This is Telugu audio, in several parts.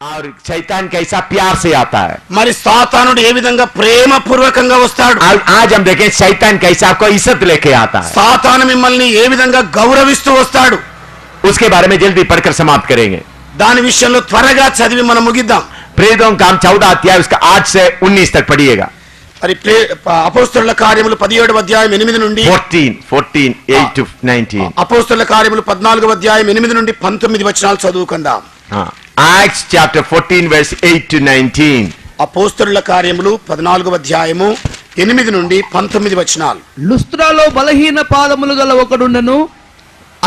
और शैतान कैसा प्यार से आता है మరి సాతానుడు ఏ విధంగా ప్రేమ పూర్వకంగా వస్తాడు आज आज हम देखें शैतान कैसा आपको इज्जत लेके आता है సాతాను మిమ్మల్ని ఏ విధంగా గౌరవిస్తూ వస్తాడు उसके बारे में जल्दी पढ़कर समाप्त करेंगे దాని విషయంలో త్వరగా చదివి మనం ముగిద్దాం प्रेरितों का काम चौदह अध्याय उसका आज से उन्नीस तक पढ़िएगा మరి ప్రే- ప- అపోస్తలుల కార్యములు పదిహేడు అధ్యాయం ఎనిమిది నుండి fourteen fourteen eight two nineteen అపోస్తలుల కార్యములు పద్నాలుగు అధ్యాయం ఎనిమిది నుండి పంతొమ్మిది వచనాలు చదువుకుందాం Acts chapter 14 verse 8 to 19. అపోస్తలుల కార్యములు పద్నాలుగు అధ్యాయము ఎనిమిది నుండి పంతొమ్మిది వచనాలు. లుస్త్రాలో బలహీన పాదములు గల ఒకడుండెను.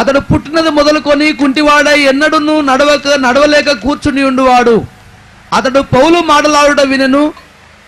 అతడు పుట్టినది మొదలుకొని కుంటివాడై ఎన్నడును నడవక నడవలేక కూర్చుని ఉండువాడు. అతడు పౌలు మాటలాడుట వినెను.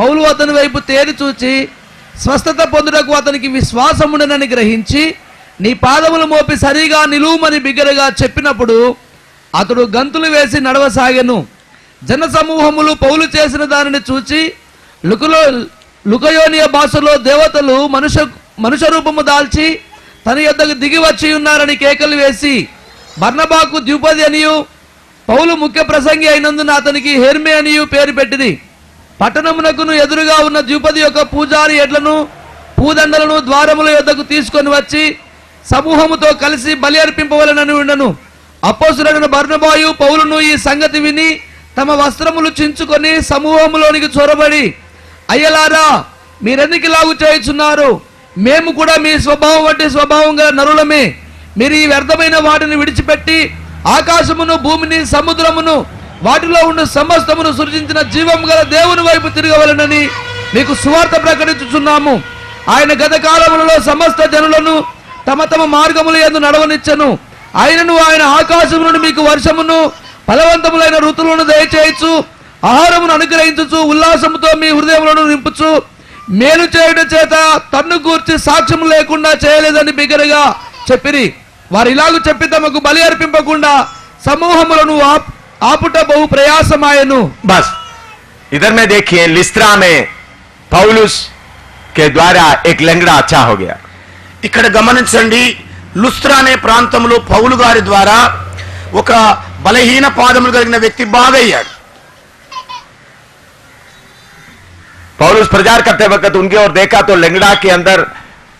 పౌలు అతని వైపు తేరి చూచి స్వస్థత పొందుటకు అతనికి విశ్వాసముండనని గ్రహించి నీ పాదములు మోపి సరిగా నిలువుమని బిగ్గరగా చెప్పినప్పుడు అతడు గంతులు వేసి నడవసాగెను. జన సమూహములు పౌలు చేసిన దానిని చూచి లుకలో లుకయోనియ భాషలో దేవతలు మనుష మనుష రూపము దాల్చి తన యొద్దకు దిగి వచ్చి ఉన్నారని కేకలు వేసి బర్ణబాకు ద్విపది అనియు పౌలు ముఖ్య ప్రసంగి అయినందున అతనికి హెర్మే అనియు పేరు పెట్టింది. పట్టణమునకును ఎదురుగా ఉన్న ద్విపది యొక్క పూజారి ఎడ్లను పూదండలను ద్వారముల యొద్దకు తీసుకొని వచ్చి సమూహముతో కలిసి బలి అర్పింపవలనని ఉండను. అపోసులైన బర్ణబాయు పౌలును ఈ సంగతి విని తమ వస్త్రములు చించుకొని సమూహంలోనికి చొరబడి అయ్యలారా మీరెందుకు లాగు చేయుచున్నారు? మేము కూడా మీ స్వభావం వంటి స్వభావం గల నరులమే. మీరు ఈ వ్యర్థమైన వాటిని విడిచిపెట్టి ఆకాశమును భూమిని సముద్రమును వాటిలో ఉన్న సమస్తమును సృజించిన జీవం గల దేవుని వైపు తిరగవలనని మీకు సువార్త ప్రకటించుచున్నాము. ఆయన గత కాలములలో సమస్త జనులను తమ తమ మార్గములు ఎందు నడవనిచ్చను. ఆయనను ఆయన ఆకాశము నుండి మీకు వర్షమును ఫలవంతములైన ఋతువులను దయచేయచ్చు ఆహారమును అనుగ్రహించుచు ఉల్లాసముతో మీ హృదయములను నింపుచు మేలు చేయుట చేత తన్ను కూర్చి సాక్ష్యం లేకుండా చేయలేదని బిగ్గరగా చెప్పిరి వారు ఇలాగూ చెప్పి తమకు బలి అర్పింపకుండా సమూహములను ఆప్- ఆపుట బహు ప్రయాసమాయను बस इधर में देखिए लिस्त्रा में पौलुस के द्वारा एक लंगड़ा अच्छा हो गया ఇక్కడ గమనించండి లుస్త్రా అనే ప్రాంతంలో పౌలు గారి ద్వారా ఒక బలహీన పాదములు కలిగిన వ్యక్తి బాగయ్యాడు पौलुस प्रचार करते वक्त उनकी ओर देखा तो लंगड़ा के अंदर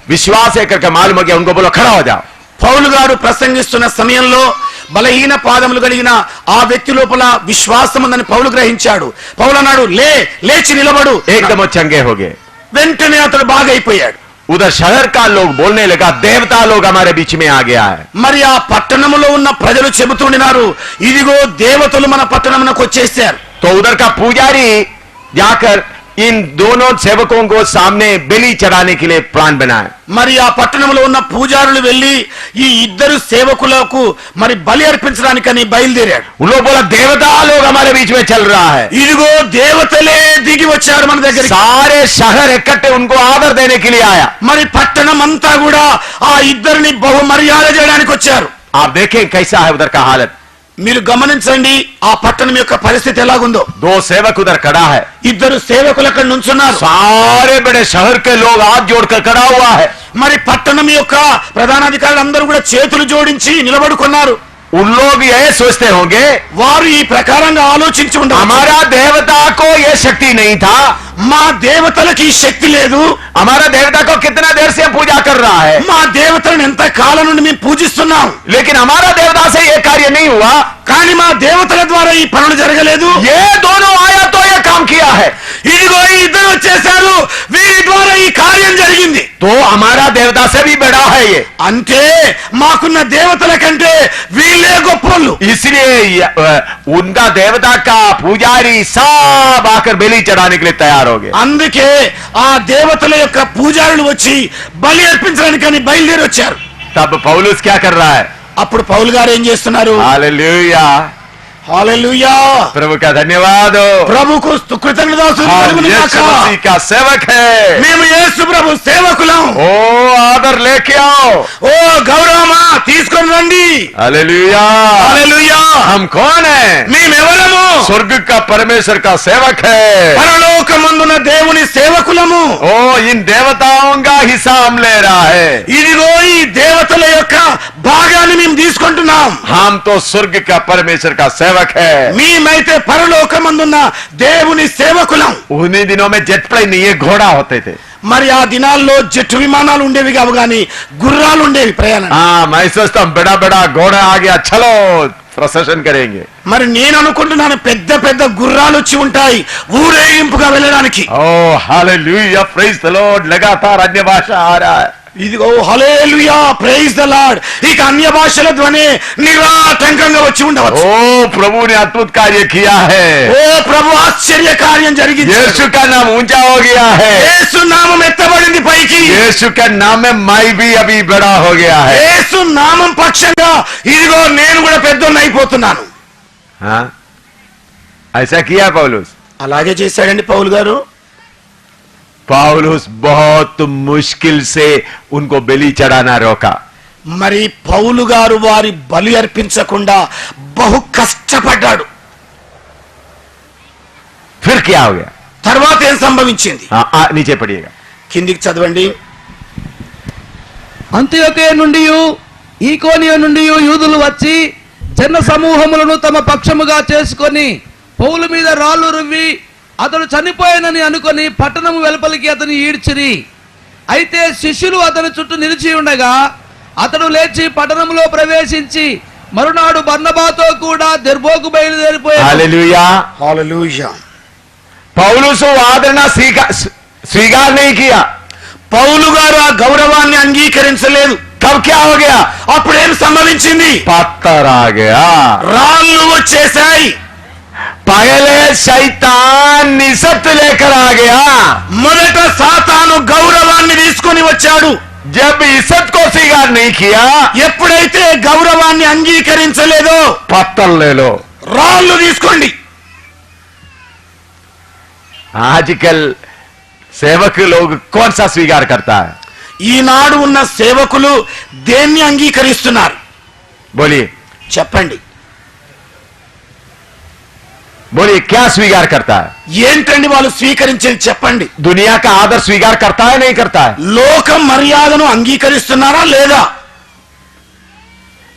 विश्वास है करके मालूम हो गया उनको बोलो खड़ा हो जाओ పౌలు గారు ప్రసంగిస్తున్న సమయంలో బలహీన పాదములు కలిగిన ఆ వ్యక్తి లోపల విశ్వాసం ఉందని పౌలు గ్రహించాడు పౌలు అన్నాడు లే లేచి నిలబడు एकदम वो चंगे हो गए వెంటనే అతడు బాగైపోయాడు ఉదర్ షహర్ కా లోగ్ బోల్నే లగా దేవతా లోగ్ హమారే బీచ్ మే ఆ గయా హై మరి ఆ పట్టణములో ఉన్న ప్రజలు చెబుతుండినారు ఇదిగో దేవతలు మన పట్టణమునకు వచ్చేసారు తో ఉదర్ కా పూజారి జాకర్ इन दोनों सेवकों को सामने बलि चढ़ाने के लिए प्लान बनाए మరి ఆ పట్టణంలో ఉన్న పూజారులు వెళ్లి ఈ ఇద్దరు సేవకులకు మరి బలి అర్పించడానికని బయలుదేరాడు उन लोग बोला देवता लोग हमारे बीच में चल रहा है ఇదిగో దేవతలే దిగి వచ్చారు మన దగ్గరికి सारे शहर इकट्ठे उनको आदर देने के लिए आया మరి పట్టణం అంతా కూడా ఆ ఇద్దరిని బహు మర్యాద చేయడానికి వచ్చారు आप देखें कैसा है उधर का हालत మీరు గమనించండి ఆ పట్టణం యొక్క పరిస్థితి ఎలాగుందో. దో సేవకు ఉదర్ కడా హై ఇద్దరు సేవకులు అక్కడ నుంచున్నారు. సారే బడే షహర్ కే లోగ్ హాత్ జోడ్కర్ కడా హువా హై మరి పట్టణం యొక్క ప్రధానాధికారులు అందరూ కూడా చేతులు జోడించి నిలబడుకున్నారు. उन लोग ये सोचते होंगे వారు ఈ ప్రకారంగా ఆలోచించి ఉండవచ్చు हमारा देवता को ये शक्ति नहीं था మా దేవతలకి ఈ శక్తి లేదు हमारा देवता को कितना देर से पूजा कर रहा है మా దేవతలను ఎంత కాలం నుండి మేము పూజిస్తున్నాం लेकिन हमारा देवता से ये कार्य नहीं हुआ కానీ మా దేవతల ద్వారా ఈ పనులు జరగలేదు ये दोनों आया तो ये काम किया है ఇదిగో ఇద్దరు వచ్చేసారు. వీరి ద్వారా ఈ కార్యం జరిగింది. తో అమారా దేవదాస సభి బెడా హై అంతే మాకున్న దేవతల కంటే వీళ్ళే గొప్పలు. ఇసిరే ఉందా దేవత కా పూజారి సాబ్ ఆకర్ బలి తయారోగే. అందుకే ఆ దేవతల యొక్క పూజారులు వచ్చి బలి అర్పించడానికని బయలుదేరి వచ్చారు. తప్ప పౌలు క్యా కర్రా అప్పుడు పౌలు గారు ఏం చేస్తున్నారు? प्रभु का धन्यवाद हो ప్రభుకు కృతజ్ఞతాస్తుతులు हम కలుగును यीशु గాక. मसीह का सेवक है మేము యేసు ప్రభు సేవకులం ओ आदर लेके आओ ఓ గౌరవమా తీసుకొని రండి हालेलुया హల్లెలూయా हम कौन है మేమెవరము स्वर्ग का परमेश्वर का सेवक है పరలోకమందున దేవుని సేవకులం ఉన్నాము ओ इन देवताओं का हिसाब ले रहा है ఇదిగో ఈ దేవతల యొక్క భాగాన్ని మేము తీసుకుంటున్నాం हम तो स्वर्ग का परमेश्वर का सेवक है మేమైతే పరలోకమందున్న దేవుని సేవకులం उन्हीं दिनों में जेट प्लेन नहीं ये घोड़ा होते थे మరి ఆ దినాల్లో జెట్ విమానాలు ఉండేవి కావు గాని గుర్రాలు ఉండేవి ప్రయాణం हाँ मैं सोचता हूँ बड़ा बड़ा घोड़ा आ गया चलो प्रोसेशन करेंगे మరి నేను అనుకుంటున్నాను పెద్ద పెద్ద గుర్రాలు వచ్చి ఉంటాయి ఊరేగింపుగా వెళ్ళడానికి oh hallelujah praise the lord लगातार अन्य भाषा आ रहा है ఇదిగో హలేలుయా ప్రైజ్ ద లార్డ్ ఇక అన్య భాషల ధ్వని నిరాటంకంగా వచ్చి ఉండవచ్చు. ఓ ప్రభు నే అద్భుత కార్య కియా హే. ఓ ప్రభు ఆశ్చర్య కార్యం జరిగింది. యేసు క నామ ఊంచా హో గయా హే. యేసు నామం ఎత్తబడింది పైకి. యేసు క నామే మై బి అబి బడా హో గయా హే. యేసు నామం పక్షంగా ఇదిగో నేను కూడా పెద్దోన్న అయిపోతున్నాను. ఐసా కియా పౌలుస్? అలాగే చేశాడండి పౌలు గారు. पौलुस बहुत मुश्किल से उनको बलि चढ़ाना रोका మరి పౌలు గారు వారి బలి అర్పించకుండా బహు కష్టపడ్డాడు फिर क्या हो गया తర్వాత ఏం సంభవించింది हाँ आ, नीचे पड़िएगा కిందికి చదవండి అంత్యోకే నుండి ఈకోనియ నుండి యూదులు వచ్చి జన సమూహములను తమ పక్షముగా చేసుకొని పౌలు మీద రాళ్ళు రువ్వి అతడు చనిపోయానని అనుకొని పట్టణం వెలుపలికి అతని ఈడ్చిరి. అయితే శిష్యులు అతని చుట్టూ నిలిచి ఉండగా అతడు లేచి పట్టణంలో ప్రవేశించి మరునాడు బర్ణబాతో కూడా దెర్బోకు బయలుదేరిపోయాడు. పౌలుసు వాదన స్వీకారణ పౌలు గారు ఆ గౌరవాన్ని అంగీకరించలేదు. అప్పుడు ఏం సంభవించింది? పత్తరాగా రాళ్ళు వచ్చేసాయి पहले शैतान निसत लेकर आ गया మొదట సాతాను గౌరవాన్ని తీసుకొని వచ్చాడు जब इज्जत को स्वीकार नहीं किया ఎప్పుడైతే గౌరవాన్ని అంగీకరించలేదో पत्थर ले लो రాళ్ళు తీసుకోండి आजकल सेवक लोग कौन सा स्वीकार करता है ఈనాడు ఉన్న సేవకులు దేన్ని అంగీకరిస్తున్నారు बोलिए చెప్పండి बोलिए क्या स्वीकार करता है ఏంటండి వాళ్ళు స్వీకరించేది చెప్పండి दुनिया का आदर स्वीकार करता है नहीं करता है లోక మర్యాదను అంగీకరిస్తున్నారా లేదా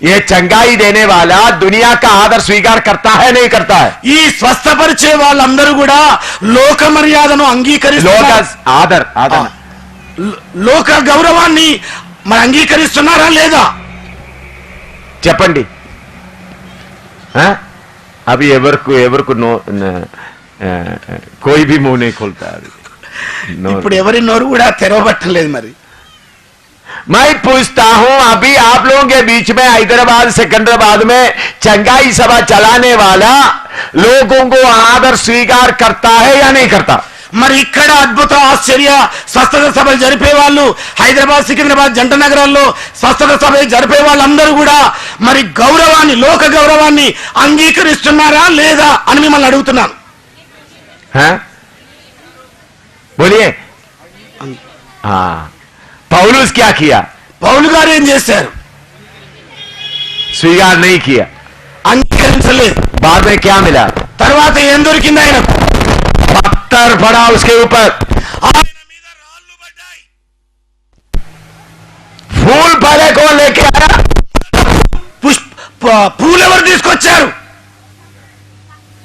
ये चंगाई देने वाला दुनिया का आदर स्वीकार करता है नहीं करता है ఈ స్వస్థపరిచే వాళ్ళందరూ కూడా లోక మర్యాదను लोग అంగీకరిస్తున్నారు आदर आदर లో- లోక గౌరవాన్ని మరి అంగీకరిస్తున్నారా లేదా చెప్పండి हाँ? अभी एवर को एवर को नो न, अ, अ, कोई भी मुंह नहीं खोलता है अभी। नो- ఇప్పుడు ఎవరి నోరు కూడా తెరవబట్టలేదు మరి मैं पूछता हूं अभी आप लोगों के बीच में हैदराबाद सिकंदराबाद में चंगाई सभा चलाने वाला लोगों को आदर स्वीकार करता है या नहीं करता మరి ఇక్కడ అద్భుత ఆశ్చర్య స్వస్థత సభలు జరిపే వాళ్ళు హైదరాబాద్ సికింద్రాబాద్ జంట నగరాల్లో స్వస్థత సభలు జరిపే వాళ్ళందరూ కూడా మరి గౌరవాన్ని లోక గౌరవాన్ని అంగీకరిస్తున్నారా లేదా అని మిమ్మల్ని అడుగుతున్నాను. పౌలుస్ క్యా కియా? పౌలు గారు ఏం చేశారు? స్వీకార్ నై కియా. అంగీకరించలేదు. బాధ క్యా తర్వాత ఏం దొరికింది ఆయనకు? पत्थर पड़ा उसके ऊपर ఆయన మీద రాళ్ళు పడ్డాయి. फूल पहले कौन लेके आया పుష్ప ప- పూలు ఎవరు తీసుకొచ్చారు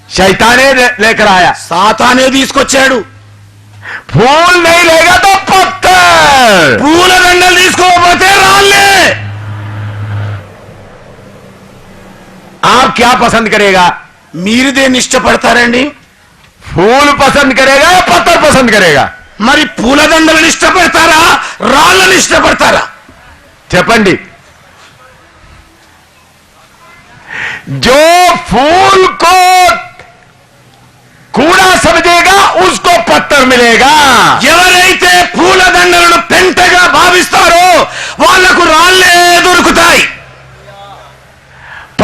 शैताने ले- लेकर आया సాతానే తీసుకొచ్చాడు फूल नहीं लेगा तो पत्थर పూల దండలు తీసుకోకపోతే రాళ్ళే आप क्या पसंद करेगा మీరు దేన్ని ఇష్టపడతారండి फूल पसंद करेगा या पत्थर पसंद करेगा మరి పూలదండలను ఇష్టపడతారా రాళ్ళని ఇష్టపడతారా చెప్పండి जो फूल को कूड़ा समझेगा उसको पत्थर मिलेगा ఎవరైతే పూలదండలను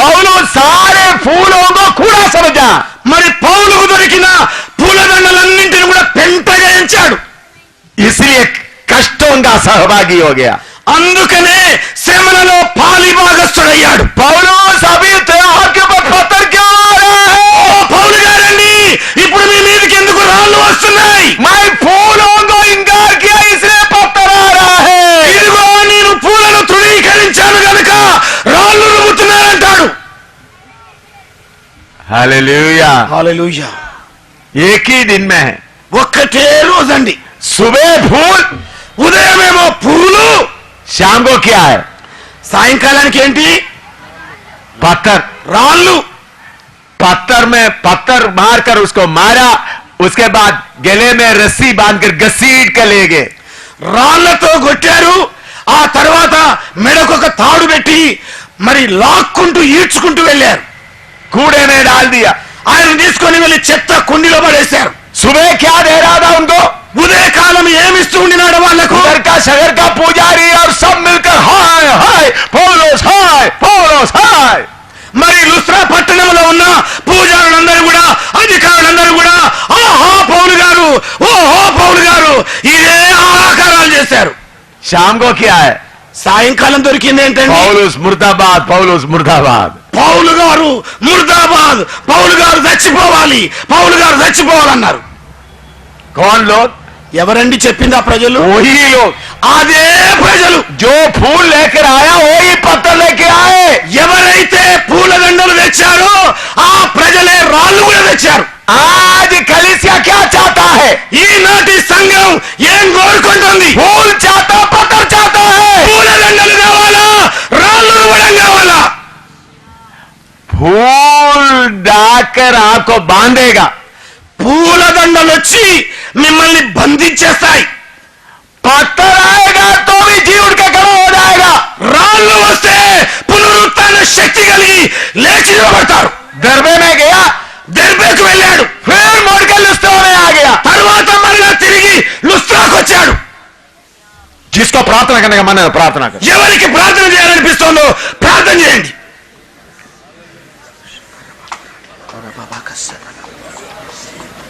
పౌలు సారే పూలవుగా కూడా సమజ మరి పౌలుకు దొరికిన పూలదండలన్నింటిని కూడా పెంటగేయించాడు ఇసిలే కష్టంగా సహభాగి యోగ అందుకనే శ్రమలలో పాలి हालेलुया హల్లెలూయా एक ही दिन में है ఒక్కటే రోజండి सुबह फूल ఉదయమేమో పూలు शाम को क्या है సాయంకాలానికి ఏంటి पत्थर రాళ్ళు पत्थर में पत्थर मारकर उसको मारा उसके बाद गले में रस्सी बांधकर घसीट कर ले गए రాళ్లతో కొట్టారు ఆ తర్వాత మెడకొక తాడు పెట్టి మరి లాక్కుంటూ ఈడ్చుకుంటూ వెళ్ళారు కూడేనే డాల్ దియా ఆయన తీసుకొని వెళ్ళి చెత్త కుండిలో పడేశారు. సుబే క్యాద్ దేరాదా ఉందో? ఉదయ కాలం ఏమిస్తూ ఉండినాడు వాళ్ళకు సగర్కా సగర్కా పూజారి ఆర్ సబ్ మిల్కర్ హాయ్ హాయ్ పౌలోస్ హాయ్ పౌలోస్ హాయ్. మరి లుస్రా పట్టణంలో ఉన్న పూజారులందరూ కూడా అధికారులందరూ కూడా ఓహో పౌలు గారు ఓహో పౌలు గారు ఇదే ఆకారాలు చేశారు. శ్యామ్ గోకి సాయంకాలం దొరికింది ఏంటంటే పౌలుస్ ముర్దాబాద్ పౌలుస్ ముర్దాబాద్. పౌలు గారు ముర్దాబాద్ పౌలు గారు చచ్చిపోవాలి పౌలు గారు చచ్చిపోవాలన్నారు. కోన్లో ఎవరండి చెప్పింది ఆ ప్రజలు? ఓహీలో. అదే ప్రజలు. జో పూలు లేక రాయా ఓహి పత్ర లేక రాయే. ఎవరైతే పూల దండలు తెచ్చారో ఆ ప్రజలే రాళ్ళు కూడా తెచ్చారు. ఆది కలిసి క్యా చాతా హై? ఈనాటి సంఘం ఏం కోరుకుంటుంది? పూలు చాతా హోల్ డాకరాకో బాండేగా. పూలదండలు వచ్చి మిమ్మల్ని బంధించేస్తాయి. పట్టరాయగా తోమి జీవుడికి కడవడాయగా రాళ్ళు వస్తే పునరుత్న శక్తి కలిగి లేచి నిలబడతారు. దర్బేమే గయా దర్బేకు వెళ్ళాడు. ఫేర్ మోడిక లుస్తానే ఆగయా తర్వాత మళ్ళా తిరిగి లుస్తాకు వచ్చాడు తీసుకో ప్రార్థన కనుక మన ప్రార్థన ఎవరికి ప్రార్థన చేయాలనిపిస్తుందో ప్రార్థన చేయండి.